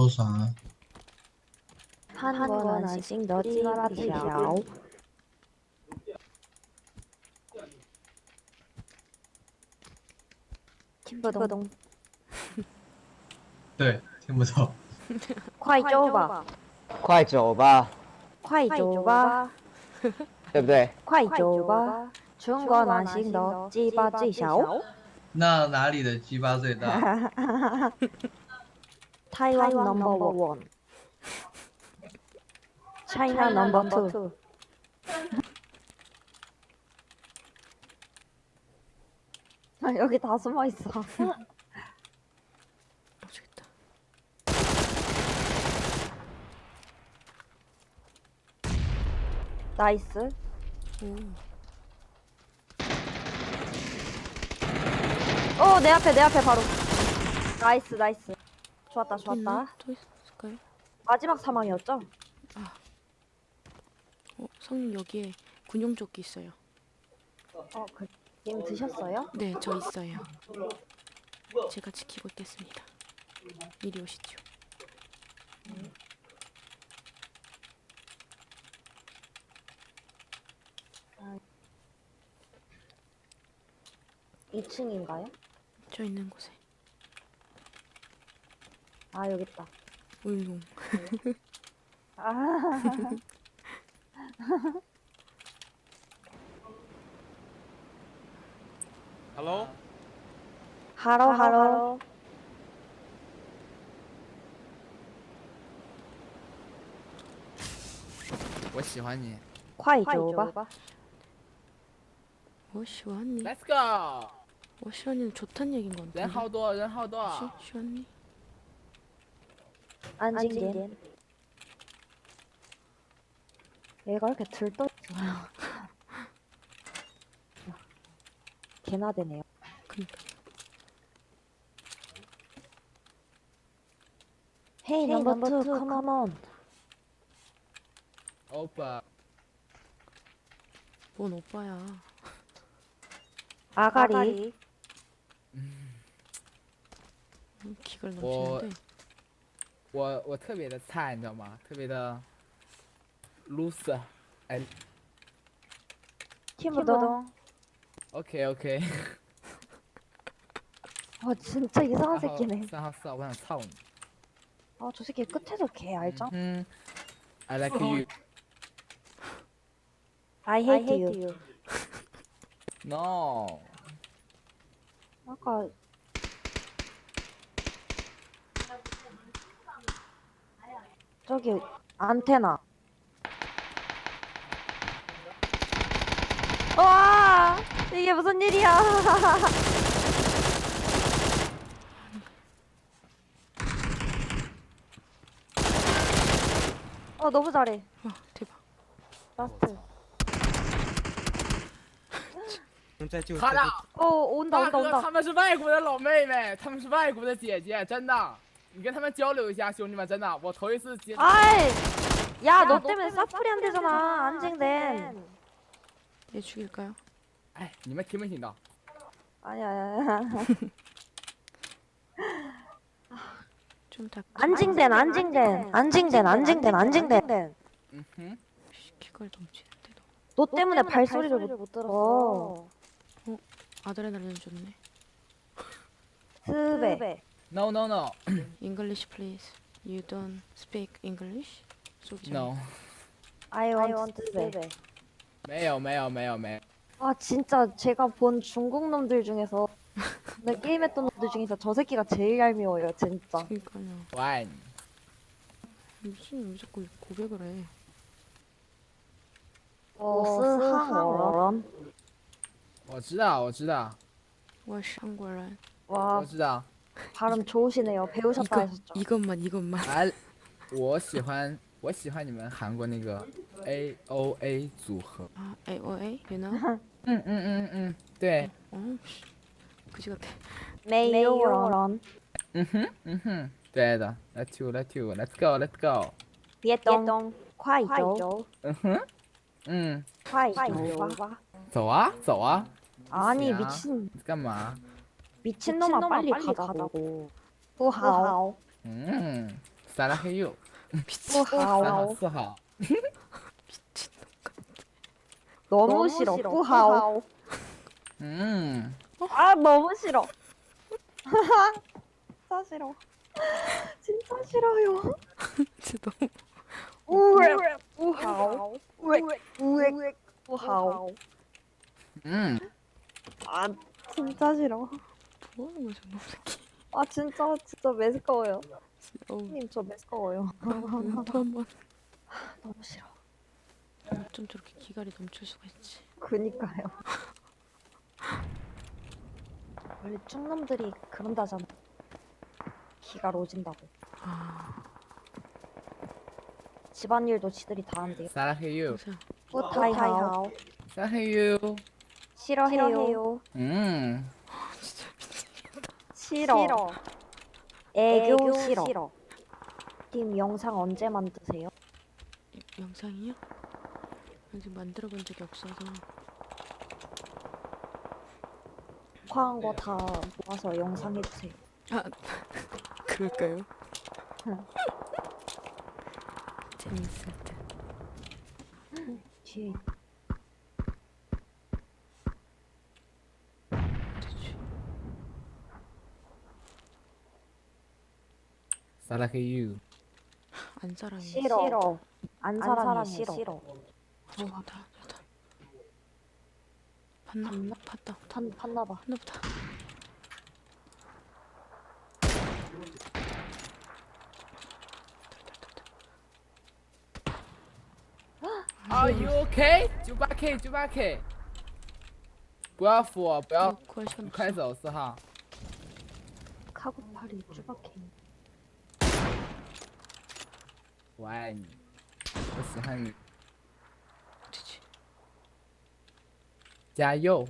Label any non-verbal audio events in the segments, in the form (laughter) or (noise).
多少啊？韩国男性的鸡巴大小。听不懂，(laughs) 对，听不懂。(laughs) 快走吧，快走吧，快走吧，(laughs) 对不对？快走吧！中国男性的鸡巴最小，那哪里的鸡巴最大？台湾 number one，China number two。 아, 여기 다 숨어 있어. 모르겠다. 나이스. 오. 어, 내 앞에, 내 앞에 바로. 나이스, 나이스. 좋았다, 또 있나? 좋았다. 또 있을까요? 마지막 사망이었죠? 어, 성님 여기에 군용조끼 있어요. 어, 그, 이미 드셨어요? 네, 저 있어요. 제가 지키고 있겠습니다. 이리 오시죠. 2층인가요? 저 있는 곳에 아, 여기 있다. 울릉. 아, Hello， 하로, 하로. 我喜欢你。快走吧. 어, 시원니. Let's go， 어, 시원이는 좋단 얘긴 건데. 人好多，人好多。 시, 시원니. 안징겐. 얘가 이렇게 들떠 있어요. (laughs) 개나 되네요. 그니까. Hey, number two, come on. 오빠， 뭔 오빠야. 아가리. 음, 뭐- 넘치는데. 我我特别的菜，你知道吗？特别的 loser。哎 팀부동. ，OK OK。 와, 진짜 이상한 (laughs) 然后 새끼네. 三号四号，我想操你。 아, 저 새끼 끝에서 개 알죠? 嗯，I like (laughs) you。 I hate you. No。 아까 저기 안테나. 와 이게 무슨 일이야? (laughs) 어 너무 잘해. 와, 대박. 라스트. 他的， 어 온다 大 온다 哥， 온다. 他们是外国的老妹妹，他们是外国的姐姐，真的。 你跟他们交流一下，兄弟们，真的，我头一次接。 아이, 야 너 때문에 사프리 안 되잖아. 안쟁된. 얘 죽일까요? 哎，你们听没听到？ 아니야 아니야. 좀 다. 안징된 안징된 안징된 안징된 안징된. 嗯哼， 씨, 기걸 넘치는데 너. 너 때문에 발소리를 못 들었어. 아드레날린 줬네. 스베. No No No English please. You don't speak English? 소지. No， I want 스베. 没有没有没有没有。 아 진짜 제가 본 중국 놈들 중에서 내 게임했던 놈들 중에서 저 새끼가 제일 얄미워요 진짜. 그니까요. 我爱你。 무슨 왜 자꾸 고백을 해? 我是韩国人.我知道我知道 와, 씨, 한국인. 哇我知道。 발음 좋으시네요. 배우셨다 이거 하셨죠? 이것만 이것만. 哎，我喜欢我喜欢你们韩国那个 A O A 组合。 아, A O A, you know? 嗯嗯嗯嗯，对， 어, 씨. 그지 같아. 메이오런. 嗯哼嗯哼，对的。Let's go Let's go Let's go Let's go。 예동. 快走.嗯哼，嗯，快走吧.走啊走啊。 아니 야. 미친 你干嘛？ 미친놈아, 미친놈아 빨리, 빨리 가자고. 가자고. 우하오. 음, 사랑해요. 미친놈. 우하오. 사하. 너무 싫어. 우하오. 음, 아 너무 싫어. (laughs) 진짜 싫어. 진짜 싫어요. (laughs) 진짜 너무 우엑 우하오. 우엑 우엑 우하오. 음. 아 진짜 싫어. 뭐 하는 거야 정말 새끼. 아 진짜 진짜 매스꺼워요. 어우 님 저 매스꺼워요. 아, 눈도 한번 (laughs) 너무 싫어. 어쩜 저렇게 기갈이 넘칠 수가 있지. 그니까요. 원래 충놈들이 그런다잖아. 기가 로진다고. 아. 집안일도 지들이 다 한대요. 사랑해요. 뭐 다이하오. 사랑해요. 싫어해요. 음. 미치겠다. 싫어. 애교, 싫어. 님 영상 언제 만드세요? 이- 영상이요? 아직 만들어 본 적이 없어서 녹화한 거 다 모아서 영상 해주세요. 아 (laughs) 그럴까요? 응. (laughs) 재밌을 듯. 뒤에. 三拉黑右。 안 사람이 싫어. 안 사람이 싫어. 좋다 좋다. 봤나? 봤나? 봤다. 판 판나봐. 봤나 보다. Are you okay？九八 K，九八 K。不要扶我，不要 구할 시간 없어. 快走，四号。 카고팔이 쭈박해. One. What's honey? 자요.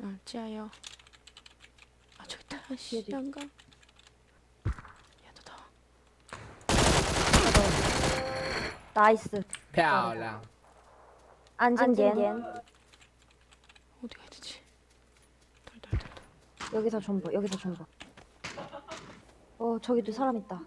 응, 찌아요. 아 좋다. 씨, 양감. 야너 나와. 나이스. 漂亮。 앉은 겐 어디 가야 되지? 덜덜덜덜. 여기서 존버 여기서 존버 어 저기도 사람 있다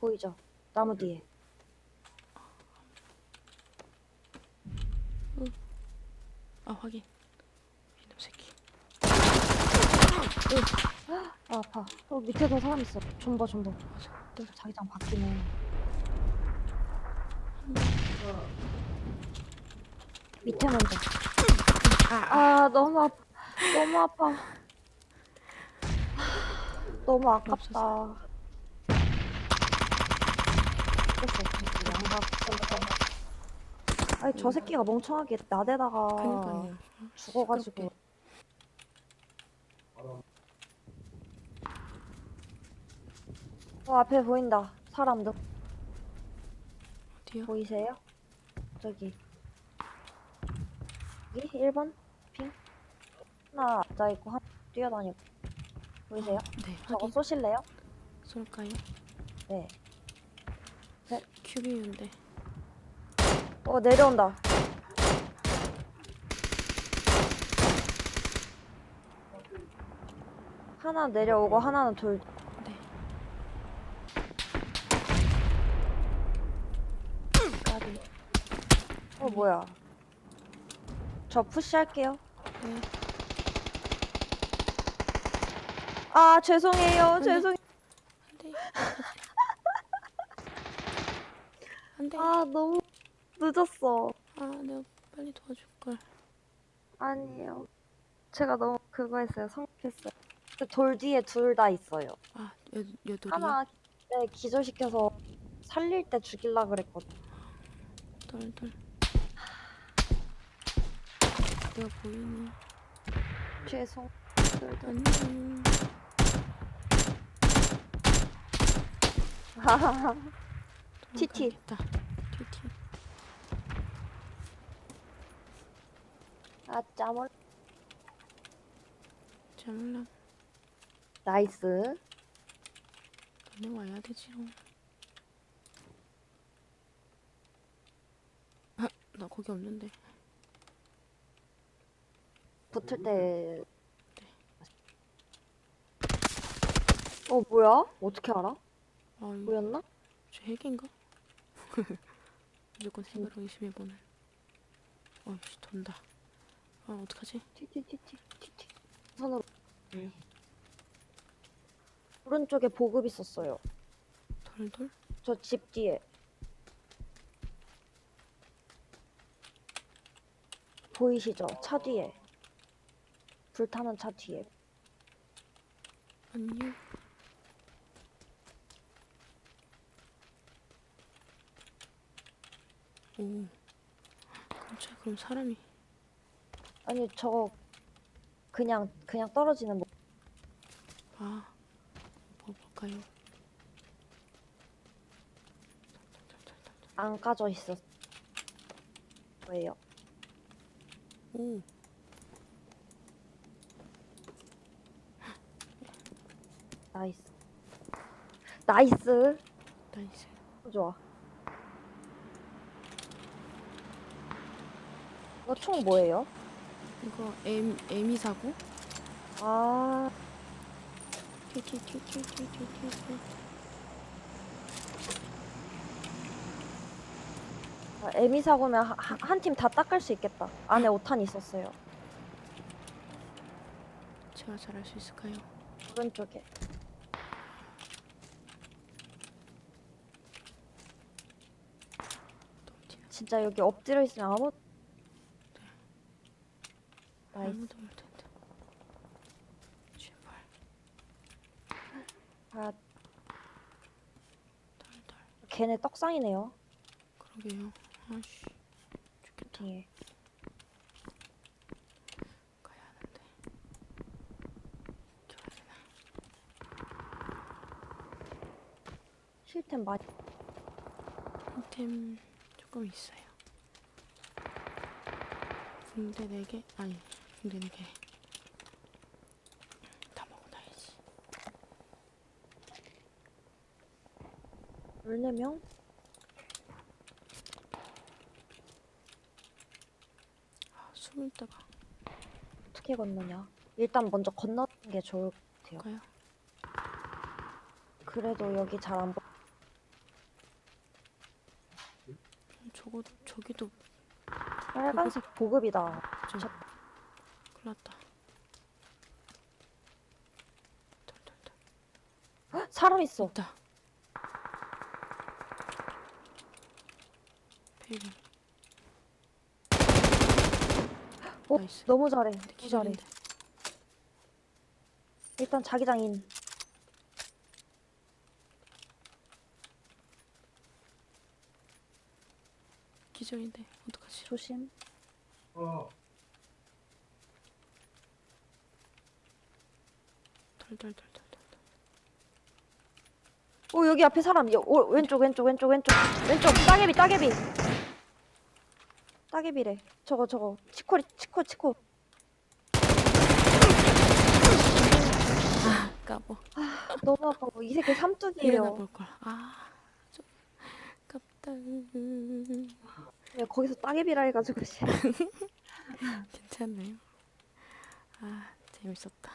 보이죠? 나무 뒤에. 아 확인. 이놈 새끼. 아 아파. 어 밑에도 사람 있어. 존버 존버. 맞아. 자기장 바뀌네. 밑에 먼저. 아 너무 아파. 너무 아파. (laughs) 너무 아깝다. 아니 저 새끼가 멍청하게 나대다가 그니까요. 죽어가지고. 어 앞에 보인다. 사람들 어디요? 보이세요? 저기. 여기 1번 핑 하나 앉아 있고 한 뛰어다니고 보이세요? 네 저거 확인. 쏘실래요? 쏠까요? 네. 큐비인데. 어 내려온다. 하나 내려오고 하나는 돌. 네. 까비. 어 뭐야? 저 푸시할게요. 네. 아 죄송해요. 죄송. 안돼. (laughs) 안돼. 아 너무 늦었어. 아 내가 빨리 도와줄 걸. 아니에요. 제가 너무 그거 했어요. 성급했어요. 그 돌 뒤에 둘 다 있어요. 아 여, 여돌이요? 하나 네, 기절시켜서 살릴 때 죽일라 그랬거든. 덜덜. 내가 보이니? 죄송. TT. 도 (laughs) 망가야겠다. TT. 아 짜몰. 잠을랑 나이스. 너네 와야 되지롱. 아, 나 거기 없는데. 붙을 때. 어 뭐야? 어떻게 알아? 아 이거 보였나? 저 핵인가? (laughs) 무조건 생으로 의심해보는 어씨 돈다 아 어떡하지? 티티티티 티티. 선으로. 오른쪽에 보급 있었어요. 덜덜? 저집 뒤에. 보이시죠? 차 뒤에. 불타는 차 뒤에. 안녕 오 깜짝 그럼 사람이 아니 저거 그냥 그냥 떨어지는 뭐 아, 뭐 볼까요? 안 까져 있었. 왜요? 오, 나이스. 나이스. 나이스. 좋아. 이거 총 뭐예요? 이거 M M2 사고? 아, 튀튀튀튀튀튀튀. 에미 사고면 한 팀 다 닦을 수 있겠다. 안에 5탄 있었어요. 제가 잘할 수 있을까요? 오른쪽에. 너무. 진짜 여기 엎드려 있으면 아무. 나이스. 아무도 못 한다. 제발. 아, 덜덜. 걔네 떡상이네요. 그러게요. 아씨. 좋겠다. 예. 가야 하는데. 이렇게 와야 되나? 실템 많이. 템 조금 있어요. 군대 4개? 아니, 군대 4개. 다 먹어놔야지. 14명? 아, 숨을 데가 어떻게 건너냐? 일단 먼저 건너는 게 좋을 것 같아요. 가요? 그래도 여기 잘 안 보. 저거, 저기도 빨간색 보급이다. 좀. 저- 큰일 났다. 덜덜덜. 헉, 사람 있어. 있다. 페이링. 어, 나이스. 너무 잘해. 너무 잘해. 기절인데. 일단 자기장 인. 기절인데 어떡하지? 조심. 어. 오 여기 앞에 사람. 여, 오, 왼쪽 왼쪽 왼쪽 왼쪽 왼쪽 따개비 따개비. 따개비래. 저거 저거 치코리 치코 치코. 아, 까보. 너무 아까워. 이 새끼 삼뚝이에요. 볼 걸. 아, 좀 깝다. 야, 거기서 따개비라 해가지고 씨. (laughs) 괜찮네요. 아, 재밌었다.